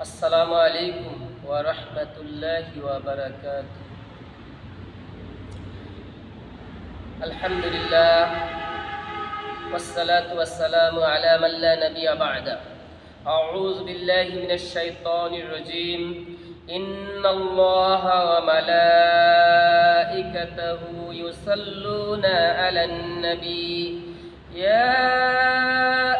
السلام عليكم ورحمة الله وبركاته. الحمد لله والصلاة والسلام على من لا نبي بعده أعوذ بالله من الشيطان الرجيم. إن الله وملائكته يصلون على النبي. يا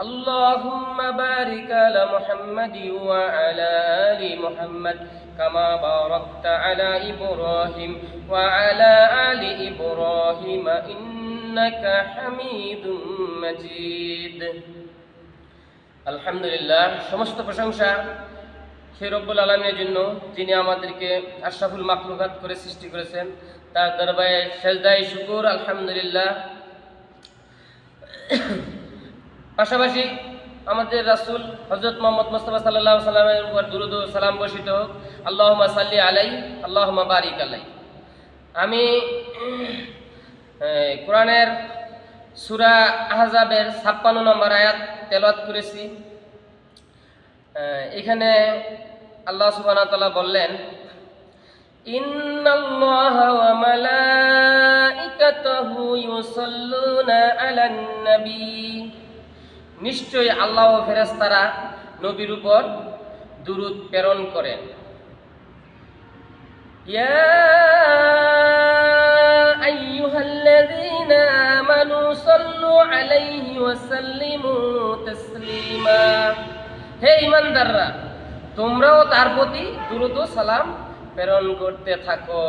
اللهم بارك على محمد وعلى آل محمد كما باركت على إبراهيم وعلى آل إبراهيم إنك حميد مجيد আলহামদুলিল্লাহ সমস্ত প্রশংসা সেই রব্বুল আলমের জন্য যিনি আমাদেরকে আশরাফুল মাকলুকাত করে সৃষ্টি করেছেন তার দরবারে সেজদাই শুকুর আলহামদুলিল্লাহ পাশাপাশি আমাদের রাসূল হজরত মোহাম্মদ মোস্তফা সাল্লাহ সাল্লামের উপর দুরুদ সালাম বর্ষিত হোক। আল্লাহমা সাল্লি আলাই আল্লাহমা বারিক আলাই আমি কোরআনের সুরা আহজাবের ছাপ্পান্ন নম্বর আয়াত তেলাওয়াত করেছি। এখানে আল্লাহ তাআলা বললেন, ইন্নাল্লাহা নিশ্চয়ই আল্লাহ ফেরেস্তারা নবীর উপর দুরুদ প্রেরণ করেন। হে ইমানদাররা তোমরাও তার প্রতি দ্রুত সালাম প্রেরণ করতে থাকো।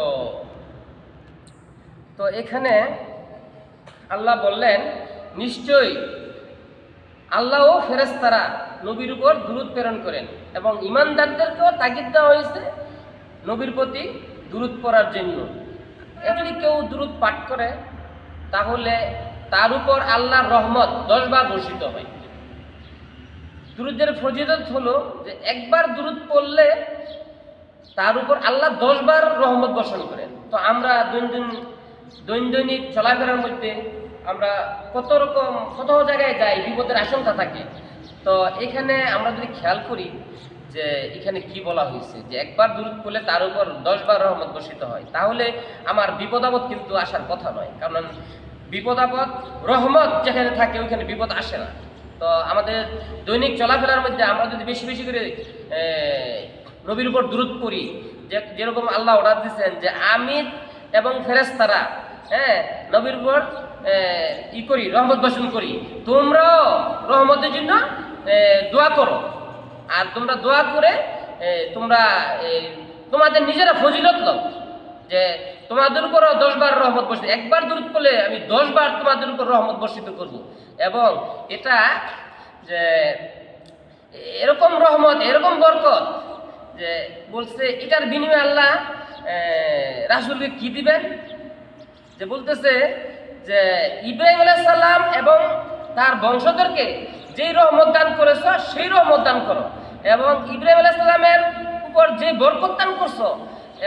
তো এখানে আল্লাহ বললেন, নিশ্চয়ই আল্লাহ ও ফেরেস্তারা নবীর উপর দূরত প্রেরণ করেন এবং ইমানদারদেরকেও তাগিদ দেওয়া হয়েছে নবীর প্রতি দূরত পড়ার জন্য। যদি কেউ দূরত পাঠ করে, তাহলে তার উপর আল্লাহর রহমত দশবার বর্ষিত হয়। দুরুদের ফজিলত হলো যে একবার দূরত পড়লে তার উপর আল্লাহ দশবার রহমত বর্ষণ করেন। তো আমরা দৈনন্দিন দৈনন্দিন চলাফেরার মধ্যে আমরা কত রকম, কত জায়গায় যাই, বিপদের আশঙ্কা থাকে। তো এখানে আমরা যদি খেয়াল করি যে এখানে কি বলা হয়েছে, যে একবার দূর করলে তার উপর দশবার রহমত বর্ষিত হয়, তাহলে আমার বিপদাবদ কিন্তু আসার কথা নয়। কারণ বিপদাবদ, রহমত যেখানে থাকে, ওইখানে বিপদ আসে না। তো আমাদের দৈনিক চলাফেরার মধ্যে আমরা যদি বেশি বেশি করে নবীর উপর দূরত করি যে যেরকম আল্লাহ অর্ডার দিচ্ছেন যে আমি এবং ফেরেস্তারা হ্যাঁ নবীর উপর ই করি, রহমত বর্ষণ করি। তোমরাও রহমতের জন্য দোয়া করো। আর তোমরা দোয়া করে তোমরা তোমাদের নিজেরা ফজিলত লও যে তোমাদের উপরও দশবার রহমত বর্ষিত, একবার দূর করলে আমি দশবার তোমাদের উপর রহমত বর্ষিত করব। এবং এটা যে, এরকম রহমত, এরকম বরকত যে বলছে, এটার বিনিময়ে আল্লাহ রাসুলকে কি দিবেন? যে বলতেছে যে ইব্রাহিম আলাইহিস সালাম এবং তার বংশধরকে যেই রহমত দান করেছ সেই রহমত দান করো। এবং ইব্রাহিম আলাইহিস সালামের উপর যে বরকত দান করছ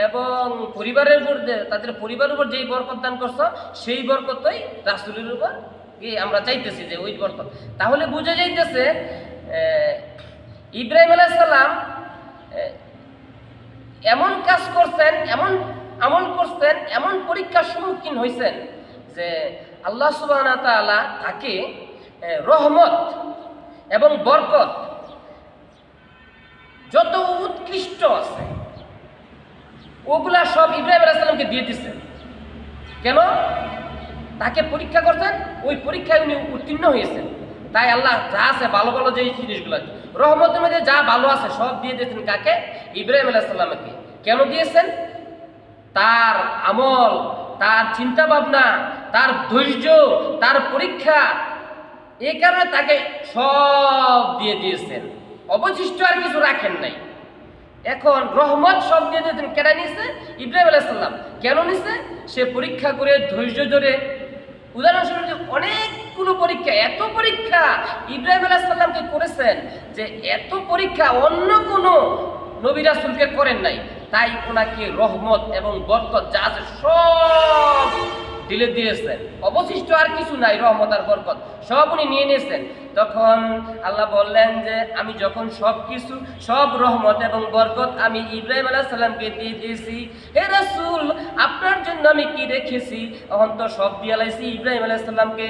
এবং পরিবারের উপর তাদের পরিবারের উপর যেই বরকত দান করছ সেই বরকতই রাসুলের উপর আমরা চাইতেছি যে ওই বরকত। তাহলে বুঝে যাইতেছে ইব্রাহিম আহ, এমন কাজ করছেন এমন আমল করছেন এমন পরীক্ষার সম্মুখীন হয়েছেন যে আল্লাহ সুবাহ তাআলা তাকে রহমত এবং বরকত যত উৎকৃষ্ট আছে ওগুলা সব ইব্রাহিম আলাইসালামকে দিয়ে দিচ্ছেন কেন? তাকে পরীক্ষা করছেন ওই পরীক্ষায় উনি উত্তীর্ণ হয়েছেন তাই আল্লাহ যা আছে ভালো ভালো যে জিনিসগুলো আছে, রহমতের মধ্যে যা ভালো আছে সব দিয়ে দিয়েছেন কাকে? ইব্রাহিম আলাইসাল্লামকে কেন দিয়েছেন? তার আমল, তার চিন্তা ভাবনা তার ধৈর্য, তার পরীক্ষা এই কারণে তাকে সব দিয়ে দিয়েছেন। অবশিষ্ট আর কিছু রাখেন নাই। এখন রহমত সব দিয়ে দিয়েছেন। কেন নিছে ইব্রাহিম আলাইসাল্লাম কেন নিছে সে পরীক্ষা করে, ধৈর্য ধরে। উদাহরণস্বরূপ যে অনেকগুলো পরীক্ষা, এত পরীক্ষা ইব্রাহিম আলাহ সাল্লামকে করেছেন যে এত পরীক্ষা অন্য কোনো নবী রাসূলকে করেন নাই। তাই ওনাকে রহমত এবং বরকত যা আছে সব ঢেলে দিয়েছেন। অবশিষ্ট আর কিছু নাই, রহমত আর বরকত। সব উনি নিয়ে নিয়েছেন। তখন আল্লাহ বললেন যে, আমি যখন সব কিছু সব রহমত এবং বরকত আমি ইব্রাহিম আলাহ সাল্লামকে দিয়ে দিয়েছি, হে রাসূল, আপনার জন্য আমি কি রেখেছি? এখন তো সব দিয়ে লাইছি ইব্রাহিম আলাহ সাল্লামকে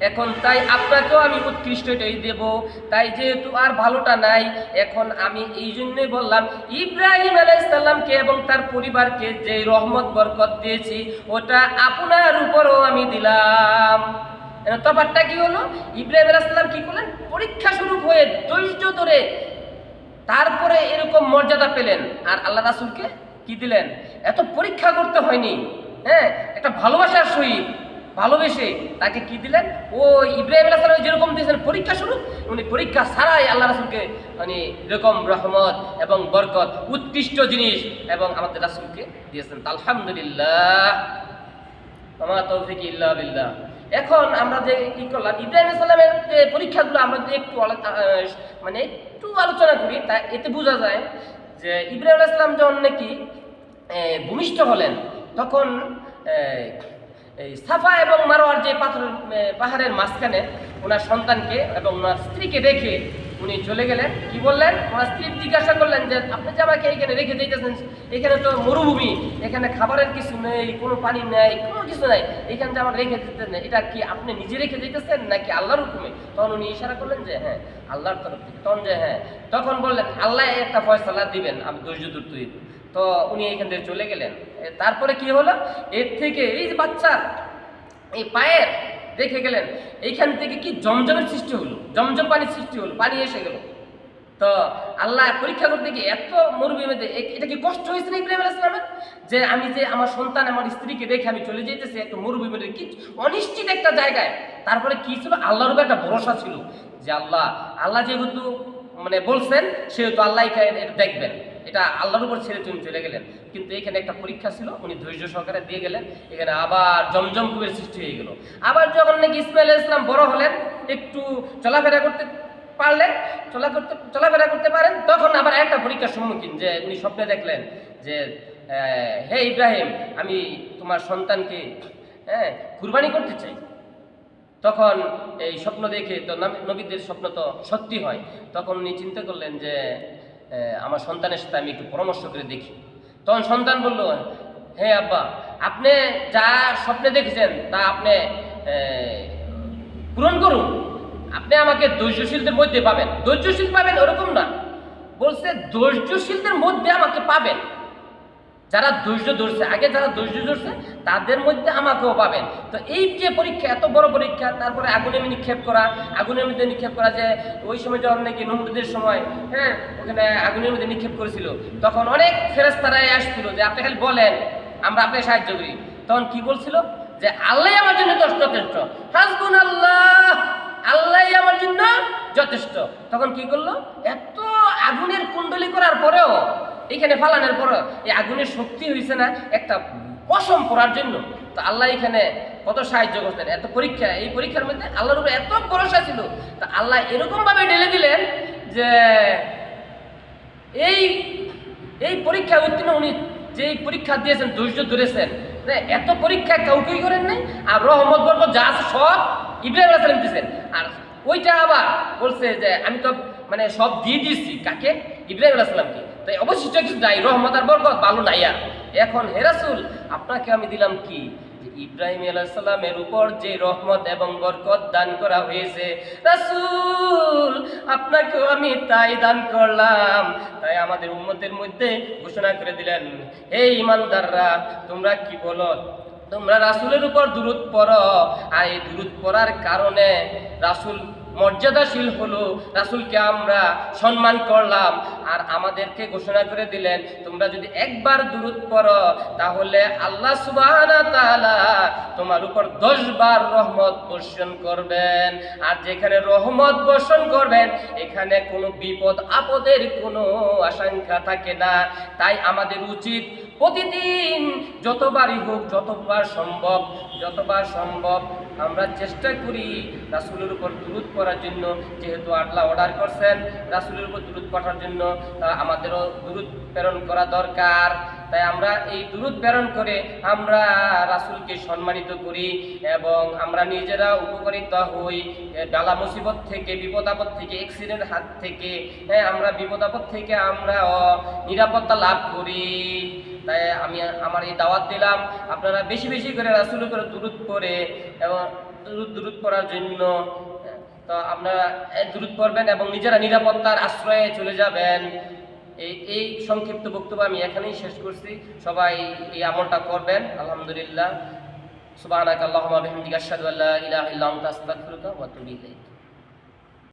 এখন তাই আপনাকেও আমি উৎকৃষ্টটাই দেব। তাই যেহেতু আর ভালোটা নাই, এখন আমি এই জন্যই বললাম, ইব্রাহিম আলাইসাল্লামকে এবং তার পরিবারকে যে রহমত, বরকত দিয়েছি, ওটা আপনার উপরও আমি দিলাম। এর তফাৎটা কি হলো? ইব্রাহিম আলাইসাল্লাম কি করলেন? পরীক্ষা স্বরূপ হয়ে ধৈর্য ধরে তারপরে এরকম মর্যাদা পেলেন। আর আল্লাহ রাসুলকে কি দিলেন? এত পরীক্ষা করতে হয়নি হ্যাঁ? একটা ভালোবাসার সহিত ভালোবেসে তাকে কি দিলেন? ও ইব্রাহিম আলাহ সালাম যেরকম দিয়েছেন পরীক্ষা শুরু উনি পরীক্ষা ছাড়াই আল্লাহ রাসুলকে মানে এরকম রহমত এবং বরকত, উৎকৃষ্ট জিনিস এবং আমাদের রাসুলকে দিয়েছেন। আলহামদুলিল্লাহ। তৌফিক ইল্লা এখন আমরা যে কি করলাম, ইব্রাহিম সাল্লামের যে পরীক্ষাগুলো আমরা যদি একটু মানে একটু আলোচনা করি, তা এতে বোঝা যায় যে ইব্রাহিম ইসলাম যখন নাকি ভূমিষ্ঠ হলেন, তখন এই সাফা এবং মারোয়ার যে পাথর পাহাড়ের মাঝখানে ওনার সন্তানকে এবং ওনার স্ত্রীকে রেখে উনি চলে গেলেন। কি বললেন? ওনার স্ত্রী জিজ্ঞাসা করলেন যে, আপনি যে আমাকে এখানে রেখে দিতেছেন এখানে তো মরুভূমি, এখানে খাবারের কিছু নেই, কোনো পানি নেই, কোনো কিছু নাই। এখানে যে আমার রেখে দিতেন এটা কি আপনি নিজে রেখে দিতেছেন নাকি আল্লাহর হুকুমে? তখন উনি ইশারা করলেন যে হ্যাঁ আল্লাহর তরফ থেকে। তখন যে হ্যাঁ। তখন বললেন, আল্লাহ একটা ফয়সালা দিবেন, আমি ধৈর্য দূর তো উনি এখান থেকে চলে গেলেন। তারপরে কি হলো? এর থেকে এই যে বাচ্চা, এই পায়ের দেখে গেলেন, এইখান থেকে কি জমজমের সৃষ্টি হলো? জমজম পানির সৃষ্টি হলো, পানি এসে গেল। তো আল্লাহ পরীক্ষা করতে গিয়ে এত মরুভূমির মধ্যে এটা কি কষ্ট হয়েছে না ইব্রাহিম আলাইহিস সালামের যে আমি যে আমার সন্তান, আমার স্ত্রীকে রেখে আমি চলে যেতেছি একটা মরুভূমির মধ্যে, কি অনিশ্চিত একটা জায়গায়। তারপরে কি ছিল? আল্লাহর উপর একটা ভরসা ছিল, যে আল্লাহ আল্লাহ যেহেতু মানে বলছেন, সেহেতু আল্লাহ দেখবেন। এটা আল্লাহর উপর ছেড়ে তুমি চলে গেলেন। কিন্তু এখানে একটা পরীক্ষা ছিল, উনি ধৈর্য সহকারে দিয়ে গেলেন। এখানে আবার জমজম কুবের সৃষ্টি হয়ে গেল। আবার যখন নাকি ইসমাইল ইসলাম বড় হলেন, একটু চলাফেরা করতে পারলেন, চলা করতে, চলাফেরা করতে পারেন, তখন আবার একটা পরীক্ষার সম্মুখীন যে উনি স্বপ্নে দেখলেন যে হে ইব্রাহিম, আমি তোমার সন্তানকে হ্যাঁ কুরবানি করতে চাই। তখন এই স্বপ্ন দেখে তো নবী- নবীদের স্বপ্ন তো সত্যি হয়। তখন উনি চিন্তা করলেন যে আমার সন্তানের সাথে আমি একটু পরামর্শ করে দেখি। তখন সন্তান বলল হ্যাঁ আব্বা, আপনি যা স্বপ্নে দেখেছেন তা আপনি পূরণ করুন। আপনি আমাকে ধৈর্যশীলদের মধ্যে পাবেন। ধৈর্যশীল পাবেন ওরকম না। বলছে, ধৈর্যশীলদের মধ্যে আমাকে পাবেন। যারা ধৈর্য ধরছে, আগে যারা ধৈর্য ধরছে তাদের মধ্যে আমাকেও পাবেন। তো এই যে পরীক্ষা, এত বড় পরীক্ষা, তারপরে আগুনে নিক্ষেপ করা আগুনের মধ্যে নিক্ষেপ করা যে ওই সময় যখন নাকি নমরুদের সময় হ্যাঁ ওখানে আগুনের মধ্যে নিক্ষেপ করেছিল, তখন অনেক ফেরেস্তারাই আসছিল যে, আপনি খালি বলেন, আমরা আপনাকে সাহায্য করি। তখন কি বলছিল? যে, আল্লাহ আমার জন্য যথেষ্ট। হাসবুন আল্লাহ আল্লাহ আমার জন্য যথেষ্ট। তখন কি করল? এত আগুনের কুণ্ডলি করার পরেও, এখানে ফালানোর পর এই আগুনের শক্তি হয়েছে না, একটা পশম পড়ার জন্য তো আল্লাহ এখানে কত সাহায্য করতেন এত পরীক্ষা, এই পরীক্ষার মধ্যে আল্লাহর উপরে এত ভরসা ছিল। তা আল্লাহ এরকম ভাবে ঢেলে দিলেন যে, এই এই পরীক্ষা উত্তীর্ণ উনি যে এই পরীক্ষা দিয়েছেন, ধৈর্য ধরেছেন এত পরীক্ষা কাউকেই করেন নাই। আর রহমত বর্গ যা আছে সব ইব্রাহিম আলাইসালাম দিয়েছেন। আর ওইটা আবার বলছে যে, আমি তো মানে সব দিয়ে দিয়েছি। কাকে? ইব্রাহিম আলাইসালামকে তাই অবশিষ্ট কিছু নাই, রহমত আর বরকত ভালো নাই আর। এখন হেরাসুল আপনাকে আমি দিলাম কি? ইব্রাহিম আলাইসাল্লামের উপর যে রহমত এবং বরকত দান করা হয়েছে। রাসুল, আপনাকেও আমি তাই দান করলাম। তাই আমাদের উম্মতের মধ্যে ঘোষণা করে দিলেন, হে ইমানদাররা তোমরা কি বলো? তোমরা রাসূলের উপর দূরত পড়ো। আর এই দূরত পড়ার কারণে রাসূল মর্যাদাশীল হলো, রাসুলকে আমরা সম্মান করলাম। আর আমাদেরকে ঘোষণা করে দিলেন, তোমরা যদি একবার দূরত পড়ো, তাহলে আল্লাহ তাআলা তোমার উপর দশ বার রহমত বর্ষণ করবেন। আর যেখানে রহমত বর্ষণ করবেন, এখানে কোনো বিপদ, আপদের কোনো আশঙ্কা থাকে না। তাই আমাদের উচিত প্রতিদিন যতবারই হোক, যতবার সম্ভব যতবার সম্ভব আমরা চেষ্টা করি রাসুলের উপর দূরত করার জন্য, যেহেতু আল্লাহ অর্ডার করছেন রাসুলের উপর দূরত পাঠার জন্য, তা আমাদেরও দূরত প্রেরণ করা দরকার। তাই আমরা এই দূরত প্রেরণ করে আমরা রাসুলকে সম্মানিত করি এবং আমরা নিজেরা উপকারিত হই। ডালা মুসিবত থেকে, বিপদ আপদ থেকে অ্যাক্সিডেন্ট হাত থেকে হ্যাঁ আমরা বিপদ আপদ থেকে আমরা নিরাপত্তা লাভ করি। তাই আমি আমার এই দাওয়াত দিলাম। আপনারা বেশি বেশি করে রাসুলের উপরে দূরত করে এবং দূরত দূরত পড়ার জন্য, তো আপনারা দূরত করবেন এবং নিজেরা নিরাপত্তার আশ্রয়ে চলে যাবেন। এই এই সংক্ষিপ্ত বক্তব্য আমি এখানেই শেষ করছি। সবাই এই আমলটা করবেন, আলহামদুলিল্লাহ। সুবাহ বিহামদিকা, আশহাদু আল্লা ইলাহা ইল্লা আনতা, আস্তাগফিরুকা ওয়া আতুবু ইলাইক।